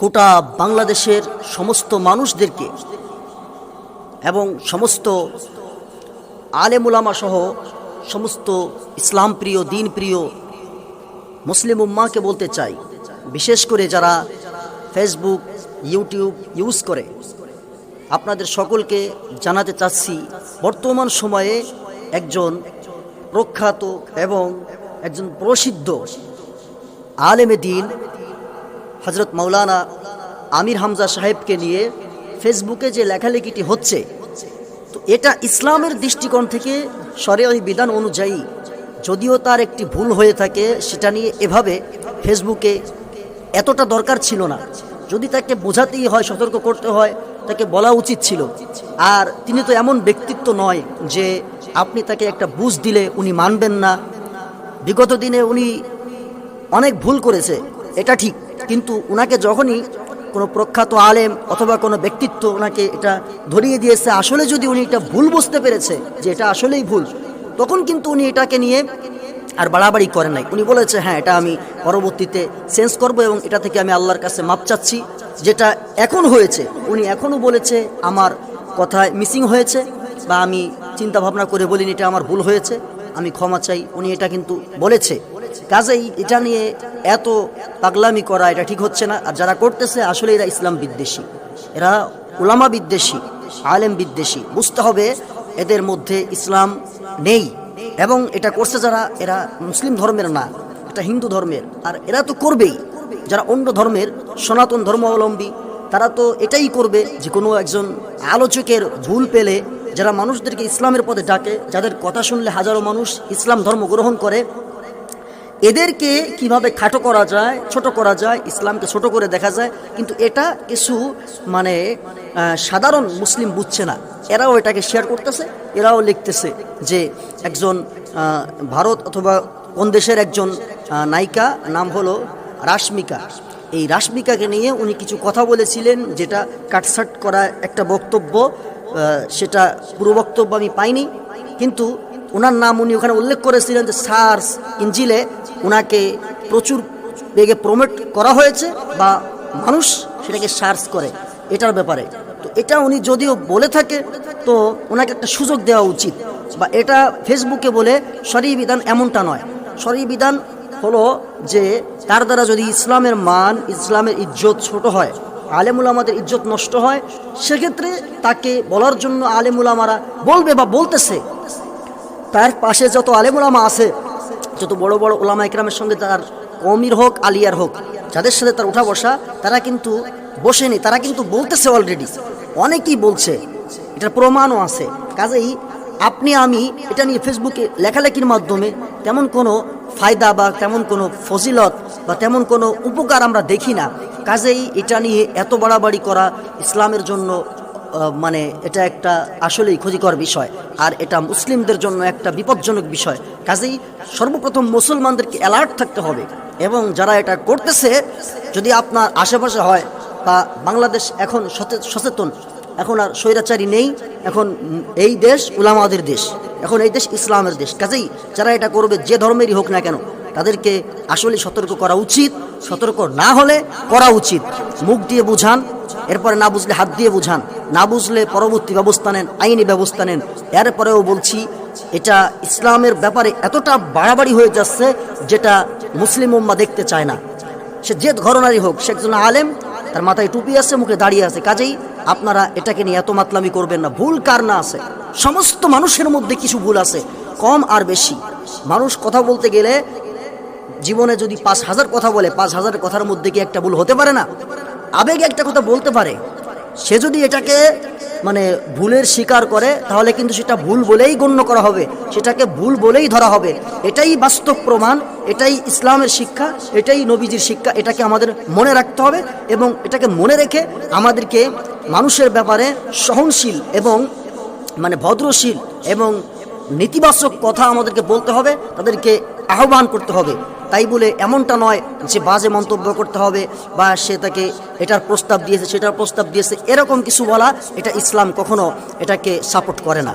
গোটা বাংলাদেশের সমস্ত মানুষদেরকে এবং সমস্ত আলেমুলামা সহ সমস্ত ইসলাম প্রিয় দিন প্রিয় মুসলিম উম্মাকে বলতে চাই, বিশেষ করে যারা ফেসবুক ইউটিউব ইউজ করে, আপনাদের সকলকে জানাতে চাচ্ছি, বর্তমান সময়ে একজন প্রখ্যাত এবং একজন প্রসিদ্ধ আলেমে দিন হজরত মৌলানা আমির হামজা সাহেবকে নিয়ে ফেসবুকে যে লেখালেখিটি হচ্ছে, তো এটা ইসলামের দৃষ্টিকোণ থেকে সরেই বিধান অনুযায়ী যদিও তার একটি ভুল হয়ে থাকে, সেটা নিয়ে এভাবে ফেসবুকে এতটা দরকার ছিল না। যদি তাকে বোঝাতেই হয়, সতর্ক করতে হয়, তাকে বলা উচিত ছিল। আর তিনি তো এমন ব্যক্তিত্ব নয় যে আপনি তাকে একটা বুঝ দিলে উনি মানবেন না। বিগত দিনে উনি অনেক ভুল করেছে, এটা ঠিক। কিন্তু ওনাকে যখনই কোনো প্রখ্যাত আলেম অথবা কোনো ব্যক্তিত্ব ওনাকে এটা ধরিয়ে দিয়েছে, আসলে যদি উনি এটা ভুল বুঝতে পেরেছে যে এটা আসলেই ভুল, তখন কিন্তু উনি এটাকে নিয়ে আর বাড়াবাড়ি করেন নাই। উনি বলেছে হ্যাঁ এটা আমি পরবর্তীতে চেঞ্জ করব এবং এটা থেকে আমি আল্লাহর কাছে মাপ চাচ্ছি, যেটা এখন হয়েছে। উনি এখনও বলেছে, আমার কথায় মিসিং হয়েছে বা আমি চিন্তা ভাবনা করে বলিনি এটা আমার ভুল হয়েছে, আমি ক্ষমা চাই। উনি এটা কিন্তু বলেছে। কাজেই এটা নিয়ে এত পাগলামি করা এটা ঠিক হচ্ছে না। আর যারা করতেছে, আসলে এরা ইসলাম বিদ্বেষী। এরা উলামা বিদ্বেষী, আলেম বিদ্বেষী। বুঝতে হবে এদের মধ্যে ইসলাম নেই। এবং এটা করছে যারা, এরা মুসলিম ধর্মের না, এটা হিন্দু ধর্মের। আর এরা তো করবেই। যারা অন্য ধর্মের, সনাতন ধর্মাবলম্বী, তারা তো এটাই করবে যে কোনো একজন আলোচকের ভুল পেলে যারা মানুষদেরকে ইসলামের পথে ডাকে, যাদের কথা শুনলে হাজারো মানুষ ইসলাম ধর্ম গ্রহণ করে এদেরকে কীভাবে খাটো করা যায়, ছোট করা যায়, ইসলামকে ছোট করে দেখা যায়, কিন্তু এটা কিছু মানে সাধারণ মুসলিম বুঝছে না। এরাও এটাকে শেয়ার করতেছে, এরাও লিখতেছে যে একজন ভারত অথবা কোন দেশের একজন নায়িকা, নাম হলো রাশমিকা। এই রাশমিকাকে নিয়ে উনি কিছু কথা বলেছিলেন, যেটা কাটসাট করা একটা বক্তব্য সেটা পুরো বক্তব্য আমি পাইনি। কিন্তু ওনার নাম উনি ওখানে উল্লেখ করেছিলেন যে সার্স ইঞ্জিলে ওনাকে প্রচুর বেগে প্রমোট করা হয়েছে বা মানুষ সেটাকে সার্চ করে, এটার ব্যাপারে। তো এটা উনি যদিও বলে থাকে, তো ওনাকে একটা সুযোগ দেওয়া উচিত। বা এটা ফেসবুকে বলে সরি বিধান এমনটা নয়। সরি বিধান হলো যে, তার দ্বারা যদি ইসলামের মান, ইসলামের ইজ্জত ছোট হয়, আলেমুল আমাদের ইজ্জত নষ্ট হয়, সেক্ষেত্রে তাকে বলার জন্য আলেমুল আমারা বলবে বা বলতেছে। তার পাশে যত আলেমুলামা আছে যত বড় বড় ওলামা ইকরামের সঙ্গে তার কমির হোক, আলিয়ার হোক, যাদের সাথে তার উঠা বসা, তারা কিন্তু বসেনি, তারা কিন্তু বলতেছে অলরেডি অনেকেই বলছে, এটার প্রমাণও আছে। কাজেই আপনি, আমি এটা নিয়ে ফেসবুকে লেখালেখির মাধ্যমে তেমন কোনো ফায়দা বা তেমন কোনো ফজিলত বা তেমন কোনো উপকার আমরা দেখি না। কাজেই এটা নিয়ে এত বাড়াবাড়ি করা ইসলামের জন্য মানে এটা একটা আসলেই ক্ষতিকর বিষয়। আর এটা মুসলিমদের জন্য একটা বিপজ্জনক বিষয়। কাজেই সর্বপ্রথম মুসলমানদেরকে অ্যালার্ট থাকতে হবে এবং যারা এটা করতেছে, যদি আপনার আশেপাশে হয়, বা বাংলাদেশ এখন সচে- সচেতন, এখন আর স্বৈরাচারী নেই, এখন এই দেশ উলামাদের দেশ, এখন এই দেশ ইসলামের দেশ। কাজেই যারা এটা করবে, যে ধর্মেরই হোক না কেন, তাদেরকে আসলে সতর্ক করা উচিত, সতর্ক না হলে করা উচিত। মুখ দিয়ে বুঝান, এরপরে না বুঝলে হাত দিয়ে বুঝান। না বুঝলে পরবর্তী ব্যবস্থা নেন, আইনি ব্যবস্থা নেন। এরপরেও বলছি, এটা ইসলামের ব্যাপারে এতটা বাড়াবাড়ি হয়ে যাচ্ছে যেটা মুসলিম উম্মা দেখতে চায় না। সে যে ঘরনারই হোক, সে একজন আলেম, তার মাথায় টুপি আছে, মুখে দাঁড়িয়ে আছে। কাজেই আপনারা এটাকে নিয়ে এত মাতলামি করবেন না। ভুল কার না আছে? সমস্ত মানুষের মধ্যে কিছু ভুল আছে, কম আর বেশি। মানুষ কথা বলতে গেলে জীবনে যদি পাঁচ হাজার কথা বলে, পাঁচ হাজার কথার মধ্যে কি একটা ভুল হতে পারে না? আবেগে একটা কথা বলতে পারে। সে যদি এটাকে মানে ভুলের স্বীকার করে, তাহলে কিন্তু সেটা ভুল বলেই গণ্য করা হবে। সেটাকে ভুল বলেই ধরা হবে। এটাই বাস্তব প্রমাণ, এটাই ইসলামের শিক্ষা, এটাই নবীজির শিক্ষা, এটাকে আমাদের মনে রাখতে হবে এবং এটাকে মনে রেখে আমাদেরকে মানুষের ব্যাপারে সহনশীল এবং মানে ভদ্রশীল এবং নেতিবাচক কথা আমাদেরকে বলতে হবে, তাদেরকে আহ্বান করতে হবে। তাই বলে এমনটা নয় যে বাজে মন্তব্য করতে হবে বা সে তাকে এটার প্রস্তাব দিয়েছে, সেটার প্রস্তাব দিয়েছে। এরকম কিছু বলা এটা ইসলাম কখনো এটাকে সাপোর্ট করে না।